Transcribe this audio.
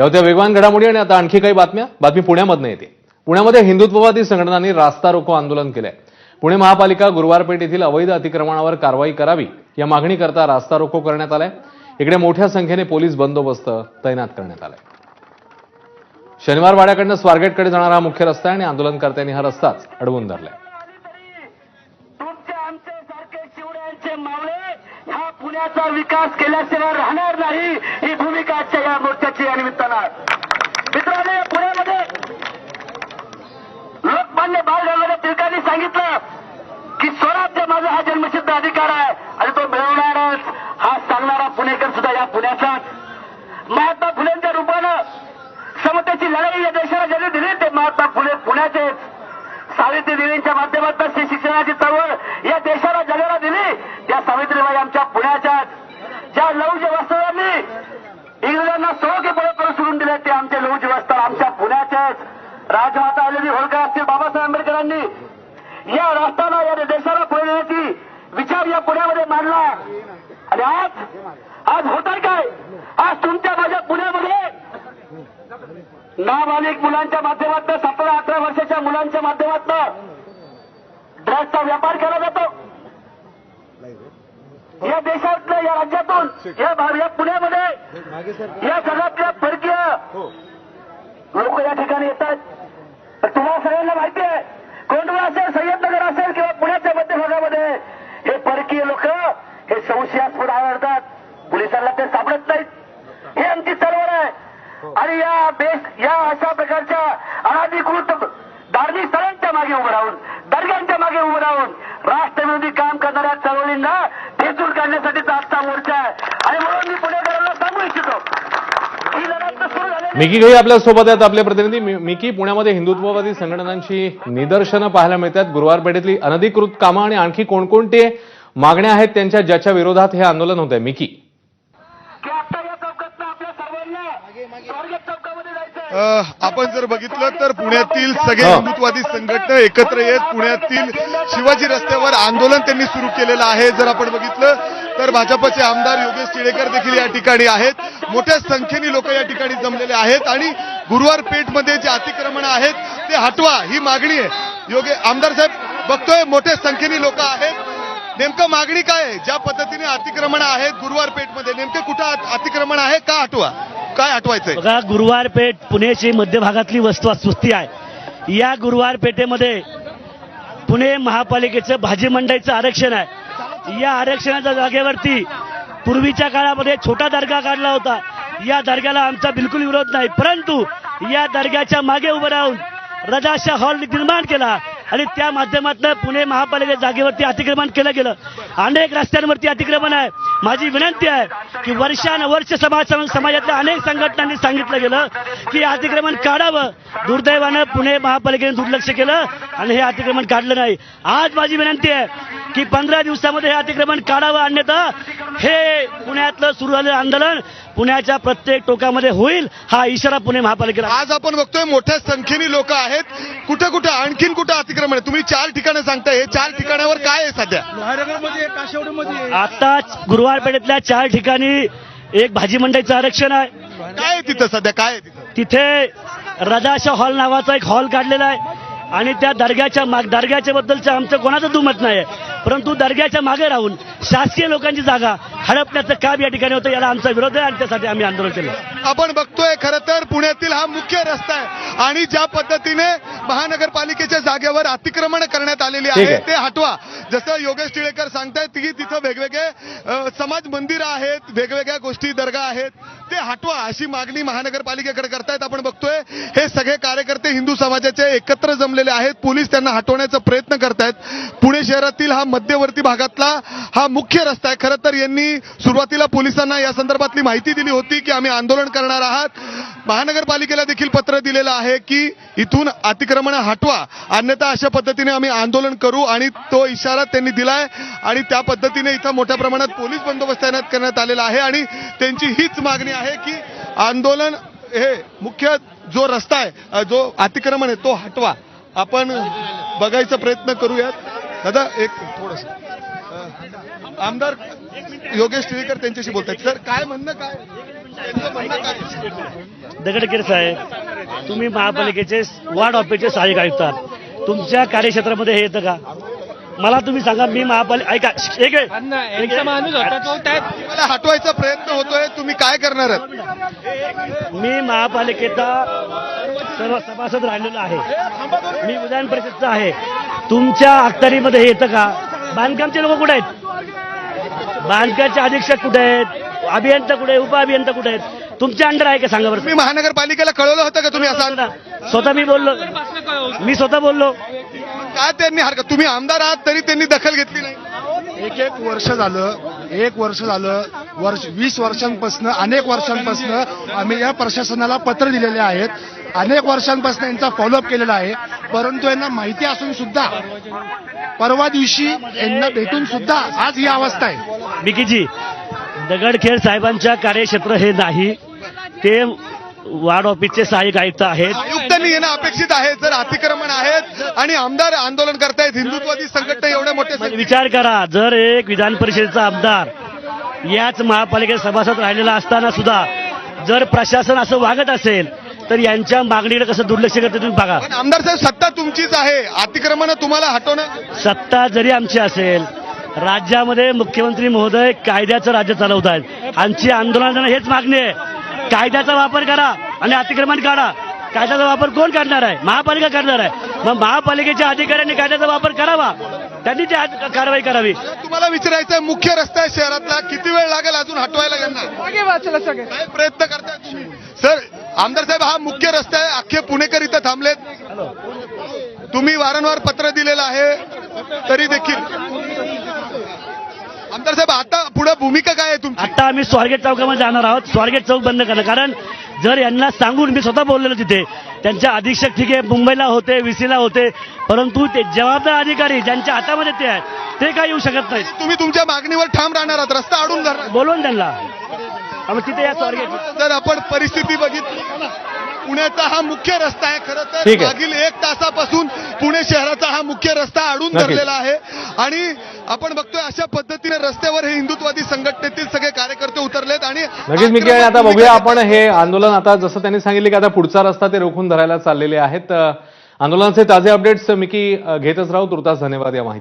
या होत्या वेगवान घडामोडी आणि आता आणखी काही बातम्या. बातमी पुण्यामधनं येते. पुण्यामध्ये हिंदुत्ववादी संघटनांनी रास्ता रोको आंदोलन केलंय. पुणे महापालिका गुरुवारपेठ येथील अवैध अतिक्रमणावर कारवाई करावी या मागणीकरता रास्ता रोको करण्यात आलाय. इकडे मोठ्या संख्येने पोलीस बंदोबस्त तैनात करण्यात आलाय. शनिवार वाड्याकडनं स्वारगेटकडे जाणारा हा मुख्य रस्ता आहे आणि आंदोलनकर्त्यांनी हा रस्ताच अडवून धरलाय तुमचे आमचे सारखे शिवड्यांचे समाजाचा विकास केल्याशिवाय राहणार नाही ही भूमिका आजच्या या मोर्चाची या निमित्तानं. मित्रांनो या पुण्यामध्ये लोकमान्य बाळ गंगाधर टिळकांनी सांगितलं की स्वराज्य माझा हा जन्मसिद्ध अधिकार आहे आणि तो मिळवणारच. हा सांगणारा पुणेकर सुद्धा या पुण्याचाच महात्मा फुलेंच्या रूपानं समतेची लढाई या देशाला ज्यांनी दिली ते महात्मा फुले पुण्याचेच. सावित्री देवींच्या माध्यमातून स्त्री शिक्षणाची चळवळ या देशाला जगाला सावित्रीबाई आमच्या पुण्याच्याच ज्या लौज वस्त्रांनी इंग्रजांना सोळके पळे करून सोडून दिले ते आमचे लौज वस्त्र आमच्या पुण्याचेच राजमाता आलेली होळकर असतील बाबासाहेब आंबेडकरांनी या राष्ट्राला या देशाला पुढे नेण्याची विचार या पुण्यामध्ये मांडला. आणि आज आज होत आहे काय? आज तुमच्या माझ्या पुण्यामध्ये नाबालिक मुलांच्या माध्यमातून सतरा अठरा वर्षाच्या मुलांच्या माध्यमातून ड्रग्सचा व्यापार केला जातो. या देशातल्या या राज्यातून या भा- या पुण्यामध्ये या जगातल्या परकीय लोक या ठिकाणी येतात तर तुम्हाला सगळ्यांना माहिती आहे कोंडवा असेल संयमनगर असेल किंवा पुण्याच्या मध्यभागामध्ये हे परकीय लोक हे संशयास्पद आढळतात. पोलिसांना ते सापडत नाहीत. हे आमची चळवळ आहे. आणि या देश या अशा प्रकारच्या अनाधिकृत धार्मिक स्थळांच्या मागे उभं राहून दर्ग्यांच्या मागे उभं राहून राष्ट्रविरोधी काढण्यासाठीचा आजचा मोर्चा आहे. आणि म्हणून मी पुणेकरांना सांगू इच्छितो. ही सुरू मिकी घई आपल्यासोबत आहेत आपले प्रतिनिधी. मिकी पुण्यामध्ये हिंदुत्ववादी संघटनांची निदर्शनं पाहायला मिळतात. गुरुवार पेठेतली अनधिकृत कामं आणि आणखी कोणकोणते मागण्या आहेत त्यांच्या ज्याच्या विरोधात हे आंदोलन होत आहे मिकी की आता या चौकातनं आपल्या सर्वांना स्वारगेट चौकामध्ये जायचं अ, आपण जर बघितलं तर पुण्यातील सगळे हा. हिंदुत्वादी संघटना एकत्र येत पुण्यातील शिवाजी रस्त्यावर आंदोलन त्यांनी सुरू केलेलं आहे. जर आपण बघितलं तर भाजपचे आमदार योगेश टिळेकर देखील या ठिकाणी आहेत. मोठ्या संख्येने लोक या ठिकाणी जमलेले आहेत आणि गुरुवार पेठमध्ये जे अतिक्रमण आहेत ते हटवा ही मागणी आहे. योगे आमदार साहेब बघतोय मोठ्या संख्येने लोक आहेत. नेमकं मागणी काय आहे? ज्या पद्धतीने अतिक्रमण आहेत गुरुवार पेठमध्ये नेमके कुठं अत- अतिक्रमण आहे का हटवा? काय आठवायचं बघा गुरुवार पेठ पुण्याची मध्य भागातली वस्तुस्थिती आहे. या गुरुवार पेठेमध्ये पुणे महापालिकेचं भाजी मंडईचं आरक्षण आहे. या आरक्षणाच्या जागेवरती पूर्वीच्या काळामध्ये छोटा दर्गा काढला होता. या दर्ग्याला आमचा बिलकुल विरोध नाही. परंतु या दर्ग्याच्या मागे उभं राहून रजाशा हॉल निर्माण केला. आणि त्या माध्यमातून पुणे महापालिका जागेवरती अतिक्रमण केलं गेलं. अनेक रस्त्यांवरती अतिक्रमण आहे. माझी विनंती आहे की वर्षानुवर्ष समाज समाजातल्या अनेक संघटनांनी सांगितलं गेलं की अतिक्रमण काढावं. दुर्दैवानं पुणे महापालिकेने दुर्लक्ष केलं आणि हे अतिक्रमण काढलं नाही. आज माझी विनंती आहे की पंधरा दिवसामध्ये हे अतिक्रमण काढावं अन्यथा हे पुण्यातलं सुरू झालेलं आंदोलन पुण्याच्या प्रत्येक टोकामध्ये होईल हा इशारा पुणे महापालिकेला. आज आपण बघतोय मोठ्या संख्येने लोक आहेत. कुठं कुठं आणखीन कुठं अतिक्रमण आहे तुम्ही चार ठिकाणं सांगताय हे चार ठिकाणावर काय आहे सध्या? आताच गुरुवार पेठेतल्या चार ठिकाणी एक भाजी मंडईचं आरक्षण आहे. काय आहे तिथं सध्या? काय आहे तिथं? तिथे रजाशा हॉल नावाचा एक हॉल काढलेला आहे. आणि त्या दर्ग्याच्या माग दर्ग्याच्या बद्दलचं आमचं कोणाचं दुमत नाही परंतु दर्ग्याच्या मागे राहून शासकीय लोकांची जागा हडपण्याचं काम या ठिकाणी होतं. याला आमचा विरोध आहे आणि त्यासाठी आम्ही आंदोलन केलं. आपण बघतोय खरं तर पुण्यातील हा मुख्य रस्ता आहे आणि ज्या पद्धतीने महानगरपालिकेच्या जागेवर अतिक्रमण करण्यात आलेली आहे. ते हटवा. जसं योगेश टिळेकर सांगतायत की तिथं वेगवेगळे समाज मंदिरं आहेत वेगवेगळ्या गोष्टी दर्गा आहेत ते हटवा अशी मागणी महानगरपालिकेकडे करतायत. आपण बघतोय हे सगळे कार्यकर्ते हिंदू समाजाचे एकत्र जमलेले आहेत. पोलीस त्यांना हटवण्याचा प्रयत्न करतायत. पुणे शहरातील हा मध्यवर्ती भागातला हा मुख्य रस्ता आहे. खरं तर यांनी सुरुवातीला पोलिसांना या संदर्भातली माहिती दिली होती की आम्ही आंदोलन करणार आहात. महानगरपालिकेला देखील पत्र दिलेलं आहे की इथून अतिक्रमण हटवा. अन्यथा अशा पद्धतीने आम्ही आंदोलन करू आणि तो इशारा त्यांनी दिलाय आणि त्या पद्धतीने इथं मोठ्या प्रमाणात पोलीस बंदोबस्त तैनात करण्यात आलेला आहे आणि त्यांची हीच मागणी आहे की आंदोलन हे मुख्य जो रस्ता आहे जो अतिक्रमण आहे तो हटवा. आपण बघायचा प्रयत्न करूयात. दादा एक थोडस. आमदार योगेश टिळेकर त्यांच्याशी बोलतात सर काय म्हणणं काय? दगडकेर साहेब तुम्ही महापालिकेचे वार्ड ऑफिसचे सहाय्यक आयुक्त आहात. तुमच्या कार्यक्षेत्रामध्ये हे येतं का? मला तुम्ही सांगा मी महापालिका ऐका एक. मला हटवायचा प्रयत्न होतोय तुम्ही काय करणार आहात? मी महापालिकेचा सर्व सभासद राहिलेलो आहे. मी विधान परिषदचा आहे. तुमच्या अखत्यारीमध्ये हे येतं का? बांधकामचे लोक कुठे आहेत? बांधकामचे अधीक्षक कुठे आहेत? अभियंता कुठे आहे उपअभियंता कुठे आहेत? तुमच्या अंडर आहे का सांगा बरं तुम्ही महानगरपालिकेला कळवलं होतं का तुम्ही असं स्वतः मी बोललो. मी स्वतः बोललो. काय त्यांनी हरकत? तुम्ही आमदार आहात तरी त्यांनी दखल घेतली नाही. एक एक वर्ष झालं एक वर्ष झालं वर्ष वीस वर्षांपासून अनेक वर्षांपासून आम्ही या प्रशासनाला पत्र दिलेले आहेत. अनेक वर्षांपासून यांचा फॉलोअप केलेला आहे. परंतु यांना माहिती असून सुद्धा परवा दिवशी यांना भेटून सुद्धा आज ही अवस्था आहे. मिकीजी दगडखेड साहेबांच्या कार्यक्षेत्र हे नाही. ते वार्ड ऑफिसचे सहाय्यक आयुक्त आहेत. आयुक्तांनी येणं अपेक्षित आहे जर अतिक्रमण आहेत आणि आमदार आंदोलन करतायत हिंदुत्वादी संघटना एवढ्या मोठ्या संख्येने- विचार करा जर एक विधान परिषदेचा आमदार याच महापालिकेत सभासद राहिलेला असताना सुद्धा जर प्रशासन असं वागत असेल तर यांच्या मागणीकडे कसं दुर्लक्ष करते तुम्ही बघा. पण आमदार साहेब तुमचीच आहे. अतिक्रमण तुम्हाला हटवणं सत्ता जरी आमची असेल राज्यामध्ये मुख्यमंत्री महोदय कायद्याचं राज्य चालवत आहेत आमची आंदोलनाला हेच मागणी आहे. कायद्याचा वापर करा आणि अतिक्रमण काढा. कायद्याचा वापर कोण करणार आहे? महापालिका करणार आहे. मग महापालिकेच्या अधिकाऱ्यांनी कायद्याचा वापर करावा. त्यांनी ती आज कारवाई करावी. तुम्हाला विचारायचं आहे मुख्य रस्ता आहे शहरातला. किती वेळ लागेल अजून हटवायला यांना? काय प्रयत्न करतात सर आमदार साहेब हा मुख्य रस्ता आहे. अख्खे पुणेकर इथं थांबलेत. तुम्ही वारंवार पत्र दिलेलं आहे तरी देखील. आमदार साहेब आता पुढे भूमिका काय आहे तुमची? आता आम्ही स्वारगेट चौकामध्ये जाणार आहोत. स्वारगेट चौक बंद करणं कारण जर यांना सांगून मी स्वतः बोललेलो तिथे त्यांच्या अधीक्षक ठीक आहे मुंबईला होते विसीला होते परंतु ते जबाबदार अधिकारी ज्यांच्या हातामध्ये ते आहेत ते काय येऊ शकत नाहीत. तुम्ही तुमच्या मागणीवर ठाम राहणार आहात रस्ता अडून धरणार बोलवून त्यांना. आम्ही तिथे या स्वारगेट. जर आपण परिस्थिती बघितली पुण्याचा हा मुख्य रस्ता आहे. खरं तर. मागील एक तासापासून पुणे शहराचा हा मुख्य रस्ता अडून. धरलेला आहे. आणि आपण बघतोय अशा पद्धतीने रस्त्यावर हे हिंदुत्वादी संघटनेतील सगळे कार्यकर्ते उतरलेत आणि नक्कीच आणि आता बघूया आपण हे आंदोलन. आता जसं त्यांनी सांगितलं की आता पुढचा रस्ता ते रोखून धरायला चाललेले आहेत. आंदोलनाचे ताजे अपडेट्स मिकी घेतच राहू. तुर्तास धन्यवाद या माहिती